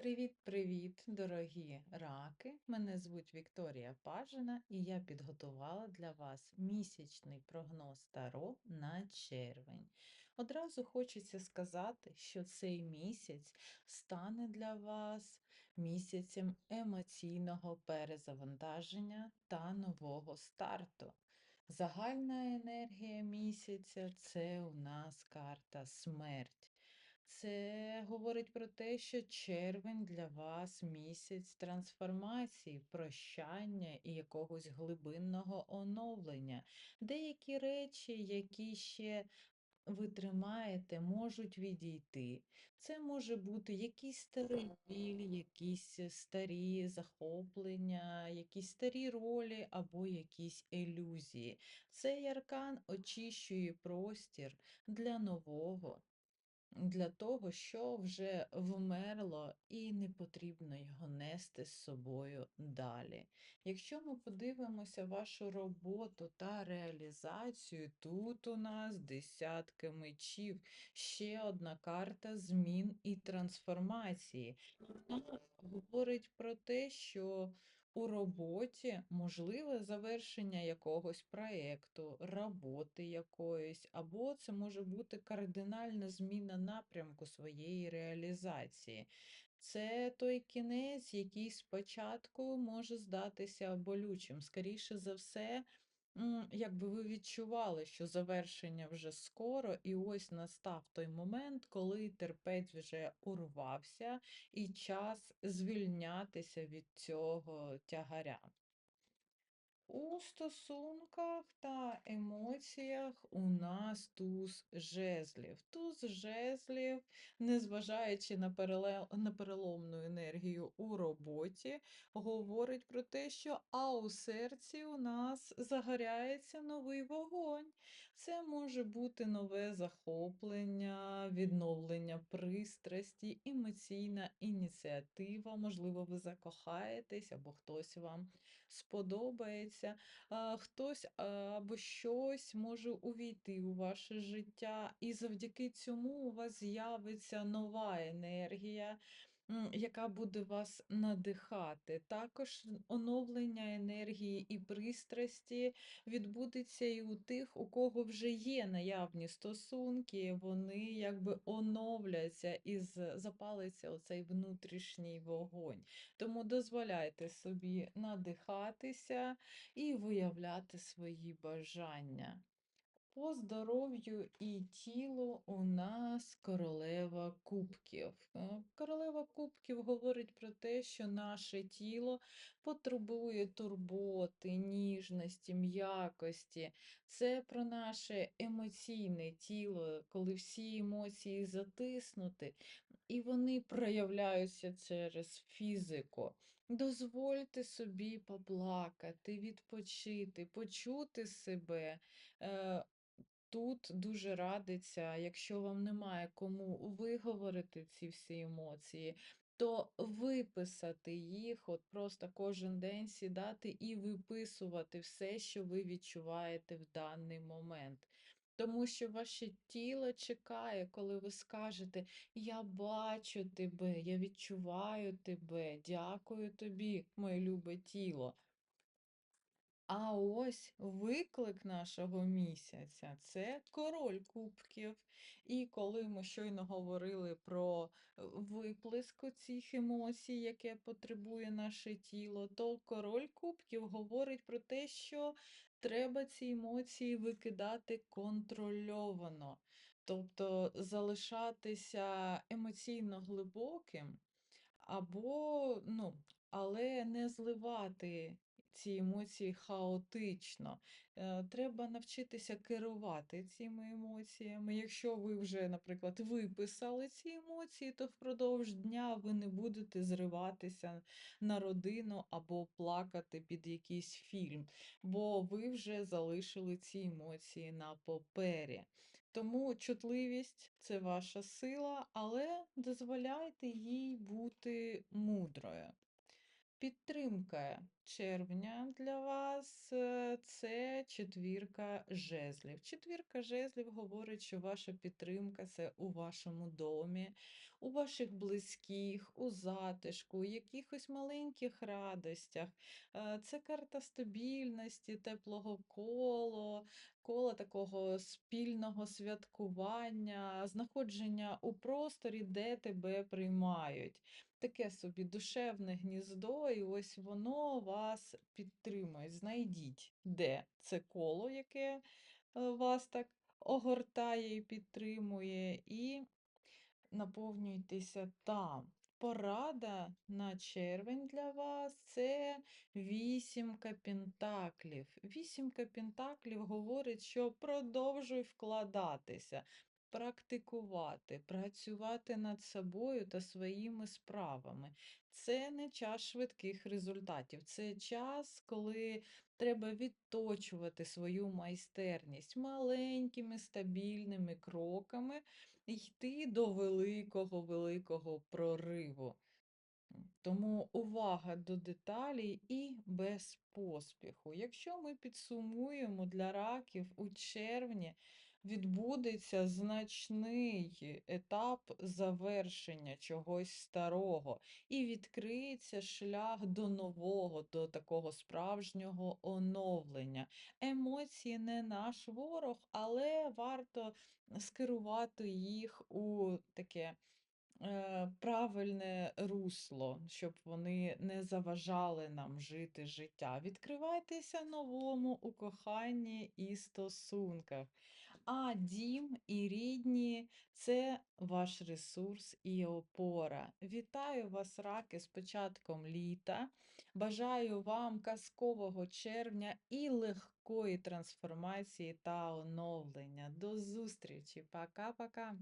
Привіт-привіт, дорогі раки! Мене звуть Вікторія Пажина, і я підготувала для вас місячний прогноз Таро на червень. Одразу хочеться сказати, що цей місяць стане для вас місяцем емоційного перезавантаження та нового старту. Загальна енергія місяця це у нас карта смерть. Це говорить про те, що червень для вас місяць трансформації, прощання і якогось глибинного оновлення. Деякі речі, які ще ви тримаєте, можуть відійти. Це може бути якийсь старий біль, якісь старі захоплення, якісь старі ролі або якісь ілюзії. Цей аркан очищує простір для нового для того, що вже вмерло, і не потрібно його нести з собою далі. Якщо ми подивимося вашу роботу та реалізацію, тут у нас десятки мечів, ще одна карта змін і трансформації. Вона говорить про те, що у роботі можливе завершення якогось проєкту, роботи якоїсь, або це може бути кардинальна зміна напрямку своєї реалізації. Це той кінець, який спочатку може здатися болючим. Скоріше за все, якби ви відчували, що завершення вже скоро, і ось настав той момент, коли терпець вже урвався, і час звільнятися від цього тягаря. У стосунках та емоціях у нас туз жезлів. Туз жезлів, незважаючи на переле... на переломну енергію у роботі, говорить про те, що а у серці у нас загоряється новий вогонь. Це може бути нове захоплення, відновлення пристрасті, емоційна ініціатива. Можливо, ви закохаєтесь або хтось вам сподобається, хтось або щось може увійти у ваше життя, і завдяки цьому у вас з'явиться нова енергія яка буде вас надихати. Також оновлення енергії і пристрасті відбудеться і у тих, у кого вже є наявні стосунки, вони якби оновляться і запалиться оцей внутрішній вогонь. Тому дозволяйте собі надихатися і виявляти свої бажання. По здоров'ю і тілу у нас королева кубків. Е, королева кубків говорить про те, що наше тіло потребує турботи, ніжності, м'якості. Це про наше емоційне тіло, коли всі емоції затиснуті, і вони проявляються через фізику. Дозвольте собі поплакати, відпочити, почути себе. Е, Тут дуже радиться, якщо вам немає кому виговорити ці всі емоції, то виписати їх, от просто кожен день сідати і виписувати все, що ви відчуваєте в даний момент. Тому що ваше тіло чекає, коли ви скажете Я бачу тебе, я відчуваю тебе, дякую тобі, моє любе тіло. А ось виклик нашого місяця це король кубків. І коли ми щойно говорили про е, виплеск цих емоцій, яке потребує наше тіло, то король кубків говорить про те, що треба ці емоції викидати контрольовано, тобто залишатися емоційно глибоким, або, ну, але не зливати ці емоції хаотично. Е, треба навчитися керувати цими емоціями. Якщо ви вже, наприклад, виписали ці емоції, то впродовж дня ви не будете зриватися на родину або плакати під якийсь фільм, бо ви вже залишили ці емоції на папері. Тому чутливість це ваша сила, але дозволяйте їй бути мудрою. Підтримка червня для вас е, це четвірка жезлів. Четвірка жезлів говорить, що ваша підтримка це у вашому домі, у ваших близьких, у затишку, у якихось маленьких радостях. Е, Це карта стабільності, теплого коло, кола такого спільного святкування, знаходження у просторі, де тебе приймають. Таке собі душевне гніздо, і ось воно вас підтримує. Знайдіть, де це коло, яке е, вас так огортає і підтримує, і наповнюйтеся там. Порада на червень для вас це вісімка пентаклів. Вісімка пентаклів говорить, що продовжуй вкладатися, практикувати, працювати над собою та своїми справами. Це не час швидких результатів, це час, коли треба відточувати свою майстерність маленькими стабільними кроками йти до великого, великого прориву. Тому увага до деталей і без поспіху. Якщо ми підсумуємо для раків у червні, відбудеться значний етап завершення чогось старого, і відкриється шлях до нового, до такого справжнього оновлення. Емоції не наш ворог, але варто скерувати їх у таке е, правильне русло, щоб вони не заважали нам жити життя. Відкривайтеся новому у коханні і стосунках. А дім і рідні це ваш ресурс і опора. Вітаю вас, раки, з початком літа. Бажаю вам казкового червня і легкої трансформації та оновлення. До зустрічі! Пока-пока!